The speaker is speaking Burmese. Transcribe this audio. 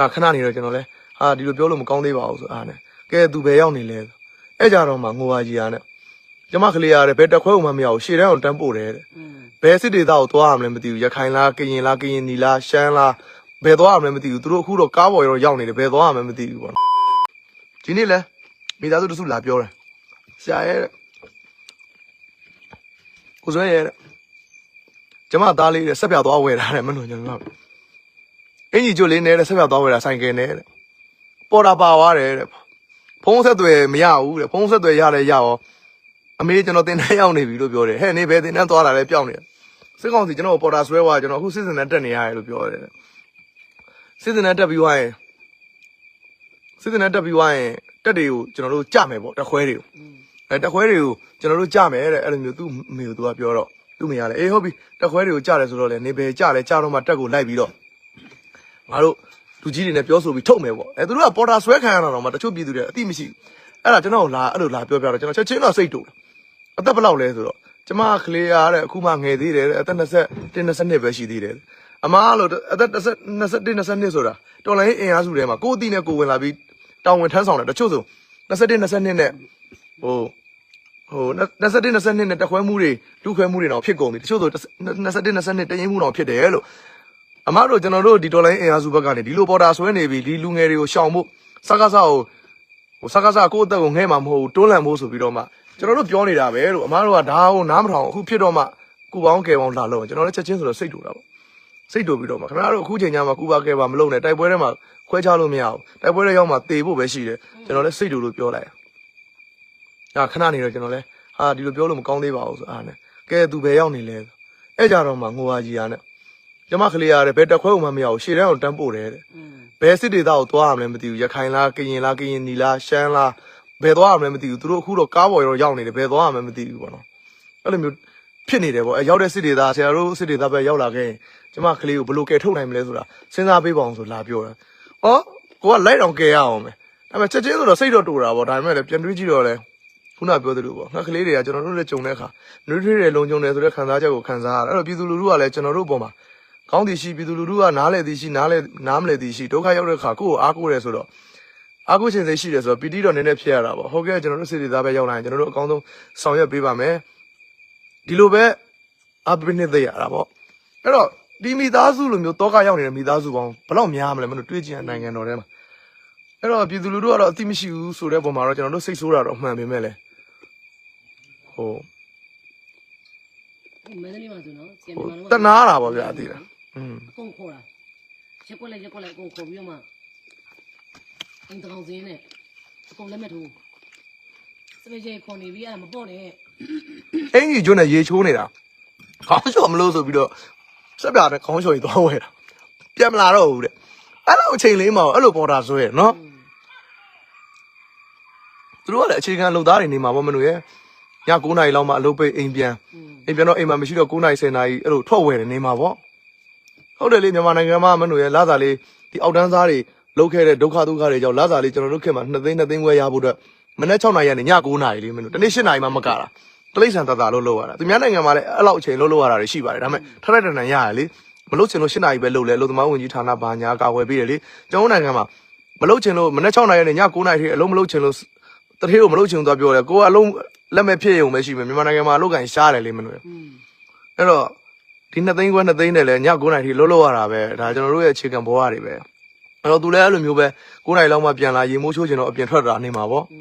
အာခဏနေတော့ကျွန်တော်လဲဟာဒီလိုပြောလို့မကောင်းသေးပါဘူးဆိုအားနဲ့ကဲသူဘယ်ရောက်နေလဲဆိုအဲ့ကြတော့မှငိုပါကြီးရနဲ့ကျမကလေးရတယ်ဘယ်တက်ခွဲဦးမှမရဘူးရှေ့တန်းအောင်တန်းပို့တယ်တဲ့อืมဘယ်စစ်ဒေသကိုသွားရမလဲမသိဘူးရခိုင်လားကရင်လားကရင်နီလားရှမ်းလားဘယ်သွားရမလဲမသိဘူးသူတို့အခုတော့ကားပေါ်ရောရောက်နေတယ်ဘယ်သွားရမလဲမသိဘူးပေါ့နော်ဒီနေ့လဲမိသားစုတစုလာပြောတယ်ဆရာရဲ့တဲ့ကိုစွဲရဲ့တဲ့ကျမသားလေးတဲ့ဆက်ပြသွားဝယ်တာတဲ့မလို့ကျွန်တော်က အင်ကြီးကျွတ်လေးနဲ့တဲ့ဆက်ပြသွားဝယ်တာဆိုင်ကယ်နဲ့တဲ့ပေါ်တာပါသွားတယ်တဲ့ဖုံးဆက်သွယ်မရဘူးတဲ့ဖုံးဆက်သွယ်ရတယ်ရရောအမေကျွန်တော်တင်တန်းရောက်နေပြီလို့ပြောတယ်ဟဲ့နေဘယ်တင်တန်းသွားတာလဲပြောင်းနေတယ်စစ်ကောင်စီကျွန်တော်ပေါ်တာဆွဲသွားကျွန်တော်အခုစစ်စင်နဲ့တက်နေရတယ်လို့ပြောတယ်စစ်စင်နဲ့တက်ပြီးသွားရင်စစ်စင်နဲ့တက်ပြီးသွားရင်တက်တွေကိုကျွန်တော်တို့ကြမယ်ပေါ့တက်ခွဲတွေကိုอืมအဲတက်ခွဲတွေကိုကျွန်တော်တို့ကြမယ်တဲ့အဲ့လိုမျိုးသူ့မေကိုသူကပြောတော့သူ့မေကလည်းအေးဟုတ်ပြီတက်ခွဲတွေကိုကြတယ်ဆိုတော့လေနေပဲကြတယ်ကြတော့မှတက်ကိုလိုက်ပြီးတော့ ငါတို့လူကြီးတွေနဲ့ပြောဆိုပြီးထုတ်မယ်ပေါ့အဲသူတို့ကပေါ်တာဆွဲခံရတာတော့မှတချို့ပြည်သူတွေအတိမရှိဘူးအဲ့ဒါကျွန်တော်လာအဲ့လိုလာပြောပြတော့ကျွန်တော်ချက်ချင်းတော့စိတ်တူတယ်အသက်ဘယ်လောက်လဲဆိုတော့ကျမကလေးရတဲ့အခုမှငယ်သေးတယ်တဲ့အသက်20 20ပဲရှိသေးတယ်အမားလို့အသက်20 21 22ဆိုတာတော်လိုင်းအင်အားစုထဲမှာကိုယ်အတိနဲ့ကိုယ်ဝင်လာပြီးတောင်းဝင်ထမ်းဆောင်တယ်တချို့ဆို21 22နဲ့ဟိုဟို21 22နဲ့တခွဲမှုတွေလူခွဲမှုတွေတော့ဖြစ်ကုန်ပြီတချို့ဆို21 22တရင်မှုတော့ဖြစ်တယ်လို့ အမားတို့ကျွန်တော်တို့ဒီတော်လိုင်းအင်အားစုဘက်ကနေဒီလိုပေါ်တာဆွဲနေပြီဒီလူငယ်တွေကိုရှောင်ဖို့စကားစားကိုဟိုစကားစားကိုယ့်အသက်ကိုငဲ့မှာမဟုတ်ဘူးတွန်းလှန်ဖို့ဆိုပြီးတော့မှကျွန်တော်တို့ပြောနေတာပဲလို့အမားတို့ကဒါကိုနားမထောင်အခုဖြစ်တော့မှကုပေါင်းကယ်ပေါင်းလာလို့ကျွန်တော်လည်းချက်ချင်းဆိုတော့စိတ်တူတာပေါ့စိတ်တူပြီးတော့မှခင်ဗျားတို့အခုချိန်ညမှာကုပါကယ်ပါမလုပ်နဲ့တိုက်ပွဲထဲမှာခွဲခြားလို့မရဘူးတိုက်ပွဲထဲရောက်မှတေဖို့ပဲရှိတယ်ကျွန်တော်လည်းစိတ်တူလို့ပြောလိုက်အာခဏနေတော့ကျွန်တော်လည်းဟာဒီလိုပြောလို့မကောင်းသေးပါဘူးဆိုအားနဲ့ကဲသူဘယ်ရောက်နေလဲဆိုအဲ့ကြတော့မှငိုပါကြီးရနဲ့ ကျမကလေးရတယ်ဘယ်တက်ခွဲဦးမှမရဘူးရှေ့တန်းအောင်တန်းပို့တယ်တဲ့อืมဘယ်စစ်ဒေသကိုသွားရမလဲမသိဘူးရခိုင်လားကရင်လားကရင်နီလားရှမ်းလားဘယ်သွားရမလဲမသိဘူးသူတို့အခုတော့ကားပေါ်ရောရောက်နေတယ်ဘယ်သွားရမလဲမသိဘူးပေါ့နော်အဲ့လိုမျိုးဖြစ်နေတယ်ပေါ့အဲရောက်တဲ့စစ်ဒေသဆရာတို့စစ်ဒေသပဲရောက်လာခဲ့ရင်ကျမကလေးကိုဘယ်လိုကယ်ထုတ်နိုင်မလဲဆိုတာစဉ်းစားပေးပါအောင်ဆိုလာပြောတာဩကိုကလိုက်အောင်ကယ်ရအောင်မယ်ဒါပေမဲ့ချက်ချင်းဆိုတော့စိတ်တော့တူတာပေါ့ဒါပေမဲ့လည်းပြန်တွေးကြည့်တော့လေခုနပြောသလိုပေါ့ငါကလေးတွေကကျွန်တော်တို့လည်းကြုံတဲ့အခါနှွေးထွေးတယ်လုံကြုံတယ်ဆိုတဲ့ခံစားချက်ကိုခံစားရတာအဲ့တော့ပြည်သူလူထုကလည်းကျွန်တော်တို့အပေါ်မှာ ကောင်းသည်ရှိပြည်သူလူထုကနားလေသည်ရှိနားလေနားမလဲသည်ရှိဒုက္ခရောက်တဲ့အခါကိုယ့်ကိုအားကိုးတယ်ဆိုတော့အားကိုးခြင်းစိတ်ရှိတယ်ဆိုတော့ပီတိတော့နည်းနည်းဖြစ်ရတာပေါ့ဟုတ်ကဲ့ကျွန်တော်တို့စိတ်တွေသားပဲရောက်လာရင်ကျွန်တော်တို့အကောင်းဆုံးဆောင်ရွက်ပေးပါမယ်ဒီလိုပဲအပိနိသေရတာပေါ့အဲ့တော့ဒီမိသားစုလိုမျိုးတောကရောက်နေတဲ့မိသားစုပေါင်းဘယ်လောက်များမလဲမလို့တွေးကြည့်ရနိုင်ငံတော်ထဲမှာအဲ့တော့ပြည်သူလူထုကတော့အတိမရှိဘူးဆိုတဲ့ပုံမှာတော့ကျွန်တော်တို့စိတ်ဆိုးတာတော့အမှန်ပဲမဲ့လေဟိုဟိုမန္တလေးမှာဆိုနော်ဆီယမ်ဟိုမြန်မာလုံးတနာတာပေါ့ဗျာအတိလားอืม အကုန်ခေါ်တာရက်ကွက်လိုက်ရက်ကွက်လိုက်အကုန်ခေါ်ပြီးတော့မှအင်းတောင်စင်းနဲ့အကုန်လက်မဲ့ထိုးစပယ်ချေခေါ်နေပြီးအဲ့ဒါမပေါ့နဲ့အင်ကြီးကျွန်းနဲ့ရေချိုးနေတာခေါင်းလျှော်မလို့ဆိုပြီးတော့စက်ပြတဲ့ခေါင်းလျှော်ကြီးသွားဝဲတာပြန်မလာတော့ဘူးတဲ့အဲ့လိုအချိန်လေးမှာအဲ့လိုပေါ်တာဆိုရယ်နော်သူတို့ကလည်းအခြေခံလုံသားတွေနေမှာပေါ့မလို့ရယ်ည9နာရီလောက်မှအလုပ်ပိတ်အိမ်ပြန်อืมအိမ်ပြန်တော့အိမ်မှာမရှိတော့9နာရီ10နာရီအဲ့လိုထွက်ဝဲတယ်နေမှာပေါ့ ဟုတ်တယ်လေမြန်မာနိုင်ငံမှာမလို့ရယ်လာစားလေးဒီအောက်တန်းစားတွေလောက်ခဲ့တဲ့ဒုက္ခဒုက္ခတွေကြောင့်လာစားလေးကျွန်တော်တို့ခင်မှာ2သိန်း2သိန်းခွဲရဖို့အတွက်မနေ့6နာရီကနေည9နာရီလေးမလို့တနေ့7နာရီမှမကတာတိရစ္ဆာန်တတလို့လုပ်ရတာသူများနိုင်ငံမှာလည်းအဲ့လောက်အချိန်လို့လုပ်ရတာတွေရှိပါတယ်ဒါပေမဲ့ထက်ထက်တန်တန်ရရလေမလုပ်ချင်လို့7နာရီပဲလုပ်လဲအလုပ်သမားဝင်ကြီးဌာနဘာညာကာဝယ်ပေးတယ်လေကျွန်တော်နိုင်ငံမှာမလုပ်ချင်လို့မနေ့6နာရီနဲ့ည9နာရီထိအလုပ်မလုပ်ချင်လို့တထေးကိုမလုပ်ချင်သွားပြောတယ်ကိုကအလုံးလက်မဲ့ဖြစ်ရုံပဲရှိမယ်မြန်မာနိုင်ငံမှာအလုပ်ကန်ရှားတယ်လေမလို့อืมအဲ့တော့ ဒီ2သိန်းခွဲ2သိန်းနဲ့လည်းည9နာရီထိလုပ်လို့ရတာပဲဒါကျွန်တော်တို့ရဲ့အခြေခံဘဝတွေပဲအဲ့တော့သူလည်းအဲ့လိုမျိုးပဲ9နာရီလောက်မှပြန်လာရေမိုးချိုးချင်တော့အပြင်ထွက်တာနေမှာပေါ့อื